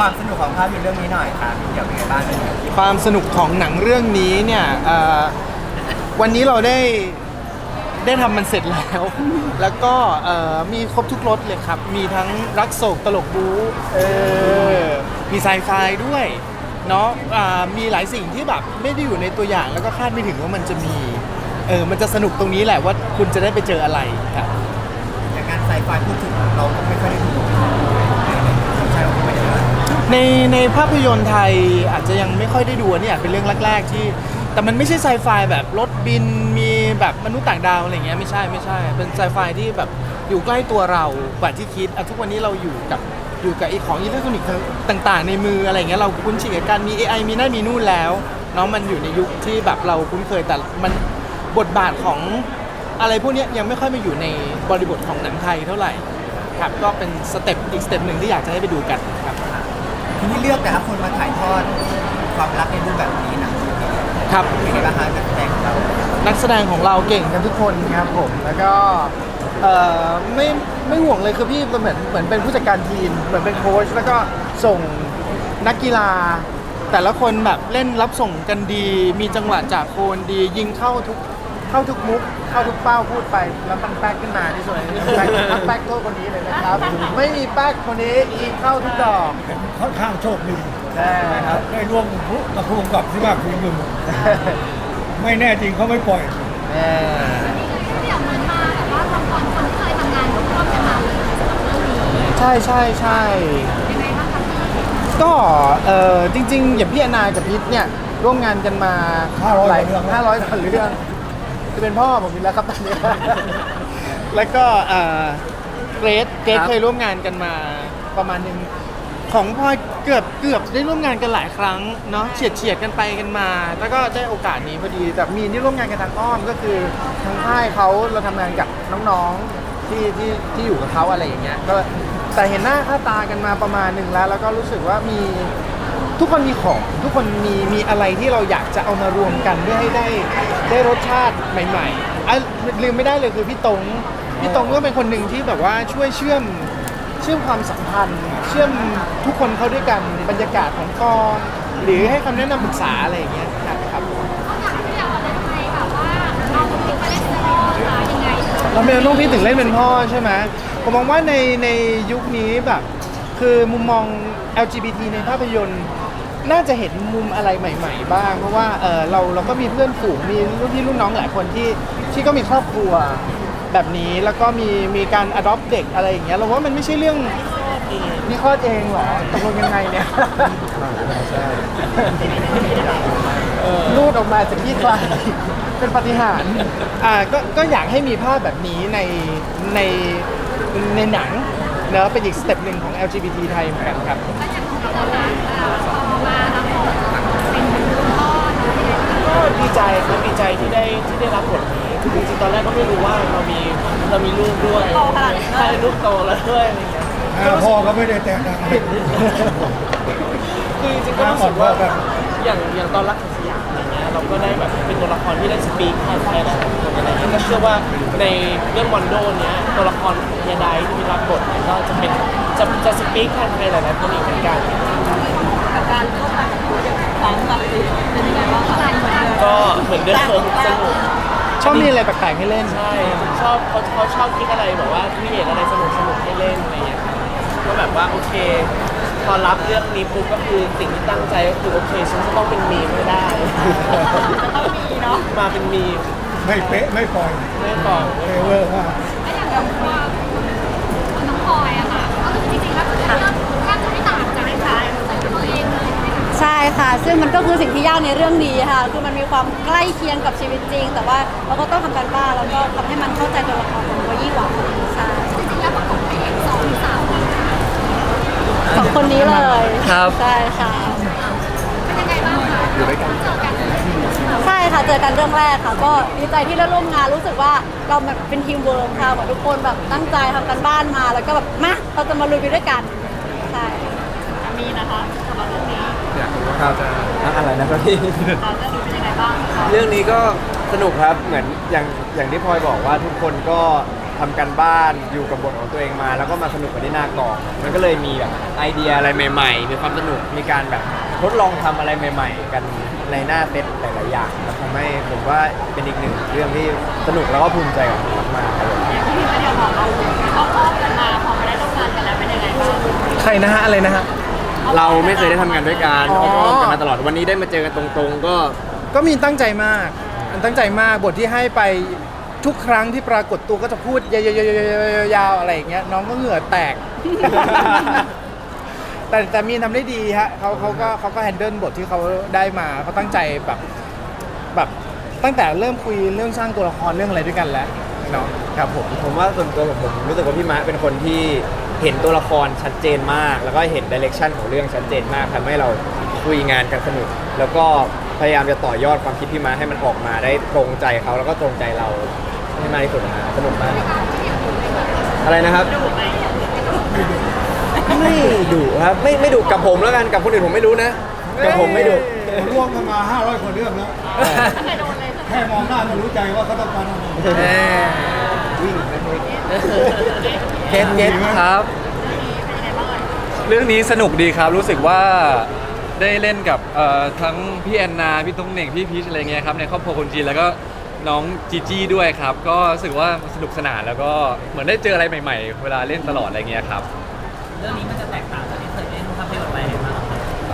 ความสนุกของภาพยนตร์เรื่องนี้หน่อยครับเดี๋ยวเป็นไงบ้างเรื่องนี้ความสนุกของหนังเรื่องนี้เนี่ยเอ่อวันนี้เราได้ได้ทำมันเสร็จแล้ว แล้วก็เอ่อมีครบทุกรสเลยครับ มีทั้งรักโศกตลกบู๊เออมีไซไฟด้วยเนาะอ่ามีหลายสิ่งที่แบบไม่ได้อยู่ในตัวอย่างแล้วก็คาดไม่ถึงว่ามันจะมีเออมันจะสนุกตรงนี้แหละว่าคุณจะได้ไปเจออะไรครับอย่างการไซไฟพูดถึงเราก็ไม่ค่อยได้ดู ในในภาพยนตร์ไทยอาจจะยังไม่ค่อยได้ดูอันนี่อาจเป็นเรื่องแรกๆที่ แต่มันไม่ใช่ไซไฟแบบรถบินมีแบบมนุษย์ต่างดาวอะไรเงี้ยไม่ใช่ไม่ใช่ เป็นไซไฟที่แบบอยู่ใกล้ตัวเรากว่าที่คิดอะทุกวันนี้เราอยู่กับอยู่กับไอ้ของอิเล็กทรอนิกส์ต่างๆ ในมืออะไรเงี้ยเราคุ้นชินกับการมี AI มีนั่นมีนู่นแล้วเนาะมันอยู่ในยุคที่แบบเราคุ้นเคยแต่มันบทบาทของอะไรพวกนี้ยังไม่ค่อยมาอยู่ในบริบทของหนังไทยเท่าไหร่ครับก็เป็นสเต็ปอีกสเต็ปหนึ่งที่อยากจะให้ไปดูกันครับ ทีนี้เลือกแต่ละคนมาถ่ายทอดความรักในรูปแบบนี้นะครับ เป็นไงบ้างคะนักแสดงของเรานักแสดงของเราเก่งกันทุกคนครับผมแล้วก็เอ่อไม่ไม่ห่วงเลยคือพี่เหมือนเหมือนเป็นผู้จัดการทีมเหมือนเป็นโค้ชแล้วก็ส่งนักกีฬา แต่ละคนแบบเล่นรับส่งกันดี มีจังหวะจากโคนดียิงเข้าทุก เข้าทุกมุก เข้าทุกเป้าพูดไป แล้วตั้งแป๊กขึ้นมาที่ส่วนนี้แป๊กตั้งแป๊กโทษคนนี้เลยนะครับ ไม่มีแป๊กคนนี้ยิงเข้าทุกดอกค่อนข้างโชคดีใช่ครับ ได้ร่วมกับผู้กำกับที่ว่าฝีมือไม่แน่จริงเขาไม่ปล่อยแน่เดี๋ยวเหมือนมาแบบว่าบางคนคนที่เคยทำงานร่วมกันมาเลยสำหรับเรื่องนี้ใช่ใช่ใช่ยังไงบ้างคะพี่ก็เออจริง ๆ อย่างพี่อนากับพิษเนี่ยร่วมงานกันมา500หลายกว่าเรื่องห้าร้อยกว่าเรื่อง จะเป็นพ่อผมอีกแล้วครับตอนนี้ แล้วก็เอ่อเกรดเกรดครับ เคยร่วมงานกันมาประมาณหนึงของพลอยเกือบเกือบได้ร่วมงานกันหลายครั้งเนาะเฉียดเฉียดๆกันไปกันมา แล้วก็ได้โอกาสนี้พอดีแต่มีที่ร่วมงานกันทางอ้อมก็คือทางค่ายเขาเราทำงานกับน้องๆที่ที่ที่อยู่กับเขาอะไรอย่างเงี้ยก็แต่เห็นหน้าค่าตากันมาประมาณหนึ่งแล้ว แล้วก็รู้สึกว่ามี ทุกคนมีของทุกคนมีมีอะไรที่เราอยากจะเอามารวมกันเพื่อให้ได้ได้รสชาติใหม่ๆอะลืมไม่ได้เลยคือพี่ตงพี่ตงก็เป็นคนหนึ่งที่แบบว่าช่วยเชื่อมเชื่อมความสัมพันธ์ เชื่อมทุกคนเข้าด้วยกันบรรยากาศของกองหรือให้คำแนะนำปรึกษาอะไรอย่างเงี้ยครับครับผมเขาอยากให้พี่อยากอะไรทำไมแบบว่าเอาคนที่มาเล่นซีรีส์คะยังไงเราเป็นลูกพี่ถึงเล่นเป็นพ่อใช่ไหมผมมองว่าในในยุคนี้แบบ คือมุมมอง LGBT ในภาพยนตร์ น่าจะเห็นมุมอะไรใหม่ ๆ บ้าง เพราะว่าเออเราเราก็มีเพื่อนฝูงมีรุ่นพี่รุ่นน้องหลายคนที่ที่ก็มีครอบครัวแบบนี้แล้วก็มีมีการ adopt เด็กอะไรอย่างเงี้ยเราว่ามันไม่ใช่เรื่องนี่คลอดเองเหรอตกลงยังไงเนี่ยรูดออกมาจากที่ใครเป็นปฏิหารย์อ่าก็ก็อยากให้มีภาพแบบนี้ในในในหนังเนอะเป็นอีกสเต็ปหนึ่งของ LGBT ไทยเหมือนกันครับ ดีใจครับดีใจที่ได้ที่ได้รับบทนี้คือจริงๆตอนแรกก็ไม่รู้ว่าเรามีเรามีลูกด้วยใช่ลูกโตแล้วด้วยอะไรอย่างเงี้ยหน้าพ่อก็ไม่ได้แต่งดังเลยคือจริงๆก็รู้สึกว่าแบบอย่างอย่างตอนรักของสยามอะไรเงี้ยเราก็ได้แบบเป็นตัวละครที่ได้สปีกแทนใครหลายๆคนอะไรเงี้ยก็เชื่อว่าในเรื่องวันโดเนี้ยตัวละครของเฮียไดที่มีรับบทเนี่ยก็จะเป็นจะจะสปีกแทนใครหลายๆคนอีกเหมือนกัน กับการเข้ามาพร้อมกับเป็นยังไงบ้างคะ ก็เหมือนเดิมสนุกชอบมีอะไรแปลกๆให้เล่น ใช่ชอบเขาเขาชอบคิดอะไรแบบว่าครีเอทอะไรสนุกสนุกให้เล่นอะไรอย่างเงี้ยครับก็แบบว่าโอเค พอรับเรื่องนี้ปุ๊บก็คือสิ่งที่ตั้งใจก็คือโอเคฉันจะต้องเป็นมีมให้ได้ ต้องมีเนาะมาเป็นมีมไม่เป๊ะไม่ปล่อยไม่ก่อนเฟเวอร์มาก แล้วอย่างเราตัวของน้องพลอยอะค่ะก็คือจริงๆแล้วคือเรื่องแทบจะไม่ต่างจากในท้ายของตัวเองเลย ใช่ค่ะ ซึ่งมันก็คือสิ่งที่ยากในเรื่องนี้ค่ะ คือมันมีความใกล้เคียงกับชีวิตจริง แต่ว่าเราก็ต้องทำการบ้านแล้วก็ทำให้มันเข้าใจตัวละครของตัวยี่หวังใช่จริงๆแล้วประกบพระเอกสองหรือสามคนสองคนนี้เลยครับ ใช่ค่ะ เป็นยังไงบ้างคะอยู่ด้วยกันเจอกันใช่ค่ะ เจอกันเรื่องแรกค่ะ ก็ดีใจที่ได้ร่วมงาน รู้สึกว่าเราแบบเป็นทีมเวิร์กค่ะเหมือนทุกคนแบบตั้งใจทำกันบ้านมา แล้วก็แบบมาเราจะมาลุยไปด้วยกัน ใช่ มีนะคะสำหรับเรื่องนี้ ครับอะไรนะครับพี่เราจะดูเป็นยังไงบ้างคะเรื่องนี้ก็สนุกครับเหมือนอย่างอย่างที่พลอยบอกว่าทุกคนก็ทำการบ้านอยู่กับบทของตัวเองมา แล้วก็มาสนุกกันที่หน้ากองมันก็เลยมีแบบไอเดียอะไรใหม่ ๆ มีความสนุกมีการแบบทดลองทำอะไรใหม่ ๆ กันในหน้าเซตหลายๆอย่างครับทำให้ผมว่าเป็นอีกหนึ่งเรื่องที่สนุกแล้วก็ภูมิใจกับผมมากๆครับผมที่พี่เดียวบอกเราครอบกันมาพอมาได้ร่วมงานกันแล้วเป็นยังไงบ้างใครนะฮะอะไรนะฮะ เราไม่เคยได้ทำงานด้วยกันอ๋อ อ้อมๆกันมาตลอดวันนี้ได้มาเจอกันตรงๆ ก็ก็มีตั้งใจมากมันตั้งใจมากบทที่ให้ไปทุกครั้งที่ปรากฏตัวก็จะพูดยาวๆๆๆๆอะไรอย่างเงี้ยน้องก็เหงื่อแตก แต่แต่มีนทำได้ดีฮะเขาเขาก็เขาก็แฮนเดิลบทที่เขาได้มาเขาตั้งใจแบบแบบตั้งแต่เริ่มคุยเรื่องสร้างตัวละครเรื่องอะไรด้วยกันแล้วเนาะครับผม ผมว่าส่วนตัวผมผมรู้สึกว่าพี่มะเป็นคนที่ เห็นตัวละครชัดเจนมาก แล้วก็เห็นดิเรกชันของเรื่องชัดเจนมากทำให้เราคุยงานกันสนุก แล้วก็พยายามจะต่อยอดความคิดพี่มะให้มันออกมาได้ตรงใจเขาแล้วก็ตรงใจเราให้มากที่สุดนะฮะสนุกมาก อะไรนะครับ ไม่ดุครับไม่ไม่ดุกับผมแล้วกันกับคนอื่นผมไม่รู้นะ กับผมไม่ดุร่วมกันมา 500กว่าเรื่องแล้วเคยโดนเลยแค่มองหน้าก็รู้ใจว่าเขาต้องการอะไร วิ่งนะเฮ้ยเก็ตเก็ตครับ เรื่องนี้สนุกดีครับรู้สึกว่าได้เล่นกับเอ่อทั้งพี่แอนนา พี่ตุ้งเหน่ง พี่พีชอะไรเงี้ยครับในครอบครัวคนจีนแล้วก็น้องจีจี้ด้วยครับ ก็รู้สึกว่าสนุกสนานแล้วก็เหมือนได้เจออะไรใหม่ ๆ เวลาเล่นตลอดอะไรเงี้ยครับ เรื่องนี้มันจะแตกต่างจากที่เคยเล่นภาพยนตร์ไปไหนบ้าง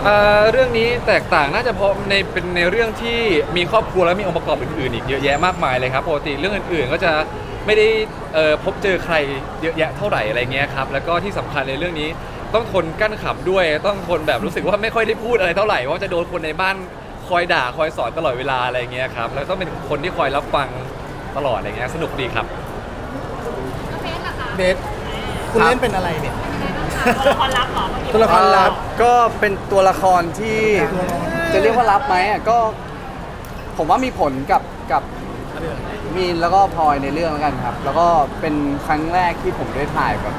เอ่อเรื่องนี้แตกต่างน่าจะเพราะในเป็นในเรื่องที่มีครอบครัวและมีองค์ประกอบอื่นๆอีกเยอะแยะมากมายเลยครับปกติเรื่องอื่นๆ ก็จะ ไม่ได้เอ่อพบเจอใครเยอะแยะเท่าไหร่อะไรเงี้ยครับแล้วก็ที่สำคัญในเรื่องนี้ต้องทนกั้นขำด้วย ต้องทนแบบรู้สึกว่าไม่ค่อยได้พูดอะไรเท่าไหร่ว่าจะโดนคนในบ้านคอยด่าคอยสอนตลอดเวลาอะไรเงี้ยครับแล้วต้องเป็นคนที่คอยรับฟังตลอดอะไรเงี้ยสนุกดีครับเฟสล่ะคะเบสคุณเล่นเป็นอะไรเนี่ย ตัวละครลับเหรอตัวละครลับ ก็เป็นตัวละครที่จะเรียกว่ารับไหมอะก็ ผมว่ามีผลกับกับ มีนแล้วก็พลอยในเรื่องแล้วกันครับ แล้วก็เป็นครั้งแรกที่ผมได้ถ่ายแบบ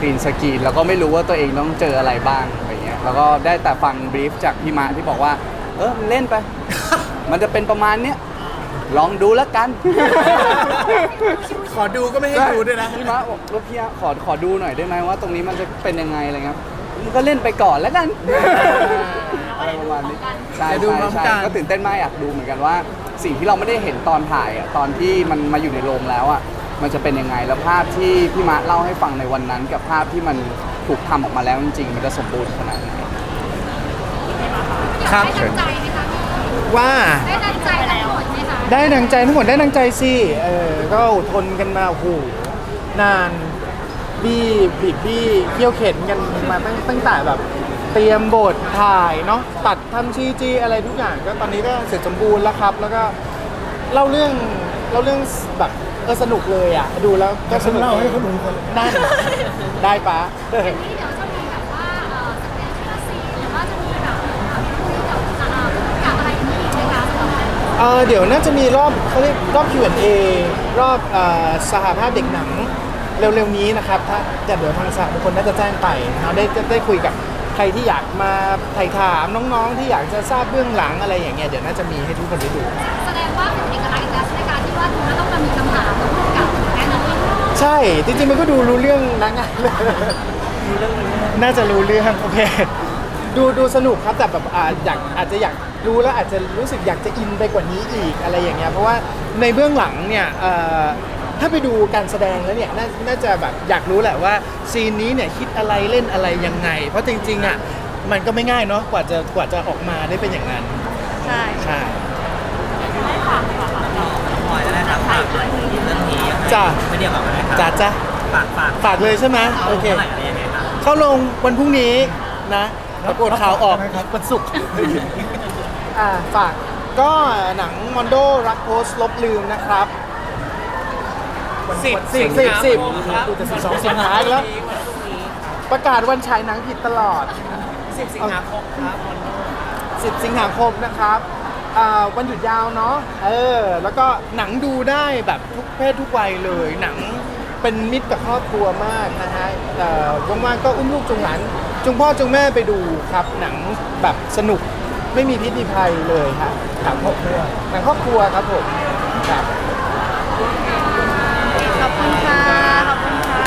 กรีนสกรีนแล้วก็ไม่รู้ว่าตัวเองต้องเจออะไรบ้างอะไรเงี้ยแล้วก็ได้แต่ฟังบรีฟจากพี่มะที่บอกว่า เออเล่นไป มันจะเป็นประมาณเนี้ยลองดูแล้วกัน ขอดูก็ไม่ให้ดูด้วยนะ พี่มะบอกรถพี่อะขอขอดูหน่อยได้ไหมว่า ตรงนี้มันจะเป็นยังไงอะไรเงี้ยมันก็เล่นไปก่อนแล้วกันอะไรประมาณนี้ใช่เดี๋ยวดูใช่พร้อมใช่กัน ก็ตื่นเต้นมากอยากดูเหมือนกันว่า สิ่งที่เราไม่ได้เห็นตอนถ่ายอะตอนที่มันมาอยู่ในโรงแล้วอะมันจะเป็นยังไงแล้วภาพที่พี่มะเล่าให้ฟังในวันนั้น กับภาพที่มันถูกทำออกมาแล้วจริงๆมันจะสมบูรณ์ขนาดไหนครับ ได้ดังใจไหมคะว่าได้ดังใจทั้งหมดไหมคะได้ดังใจทั้งหมดได้ดังใจสิเออก็อดทนกันมาโอ้โหนานบี้บีบบี้เคี่ยวเข็นกันมาตั้งตั้งแต่แบบเตรียมบทถ่ายเนาะตัดทำชีจีอะไรทุกอย่างก็ตอนนี้ก็เสร็จสมบูรณ์แล้วครับ แล้วก็เล่าเรื่องเล่าเรื่องแบบเออสนุกเลยอะ ดูแล้วก็สนุกเล่าให้เขาดูกันนั่นได้ปะอย่างนี้เดี๋ยวจะมีแบบว่าเอ่อสเปเชียลซีนหรือว่าจะมีแบบเอ่อคุยกับเอ่อกับอะไรอย่างนี้ไหมคะสำหรับ เออเดี๋ยวน่าจะมีรอบเขาเรียกรอบ Q&A รอบเอ่อสหภาพเด็กหนังเร็วๆนี้นะครับ ถ้าจะเดี๋ยวทางสหทุกคนน่าจะแจ้งไปนะครับได้ได้ได้คุยกับ ใครที่อยากมาไถ่ถามน้องๆ ที่อยากจะทราบเบื้องหลังอะไรอย่างเงี้ยเดี๋ยวน่าจะมีให้ทุกคนได้ดู แสดงว่าเป็นเอกลักษณ์อีกแล้วในการที่ว่าดูแล้วต้องมามีคำถามกับแม่น้องใช่จริงๆมันก็ดูรู้เรื่องนะงานเลยน่าจะรู้เรื่องโอเคดูดูสนุกครับแต่แบบอาจอยากอาจจะอยากดูแล้วอาจจะรู้สึกอยากจะอินไปกว่านี้อีกอะไรอย่างเงี้ยเพราะว่าในเบื้องหลังเนี่ยเอ่อ ถ้าไปดูการแสดงแล้วเนี่ยนาน่าจะแบบอยากรู้แหละว่าซีนนี้เนี่ยคิดอะไรเล่นอะไรยังไง เพราะจริงๆอะมันก็ไม่ง่ายเนาะกว่าจะกว่าจะออกมาได้เป็นอย่างนั้น ใช่ใช่ปล่อยแล้วนะครับฝากหน่อยเรื่องนี้จ้าไม่เดียวกับอะไรครับจ้าจ้าฝากฝากฝากเลยใช่ไหมโอเค เท่าไหร่อะไรยังไงครับเข้าลงวันพรุ่งนี้นะปรากฏข่าวออกวันศุกร์ อ่าฝากก็หนังมอนโดรักโพสต์ลบลืมนะครับ สิบสิบสิบสิบกูจะสิบสองสิงหาอีกแล้ว ประกาศวันฉายหนังผิดตลอด10สิงหาคมครับ10สิงหาคมนะครับอ่าวันหยุดยาวเนาะเออ แล้วก็หนังดูได้แบบทุกเพศทุกวัยเลย หนังเป็นมิตรกับครอบครัวมากนะฮะเอ่อว่างๆก็อุ้มลูกจุงหลานจุงพ่อจุงแม่ไปดูครับ หนังแบบสนุกไม่มีพิษมีภัยเลยครับหนังครอบครัวหนังครอบครัวครับผมครับ คุณค่ะ ขอบคุณค่ะ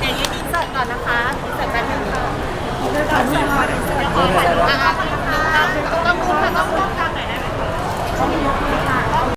อย่างนี้ดีเสิตก่อนนะคะเสิร์ตแป๊บนึงค่ะเดี๋ยวขอถ่ายรูปค่ะต้องมุดค่ะต้องมุดกันหน่อได้ไหม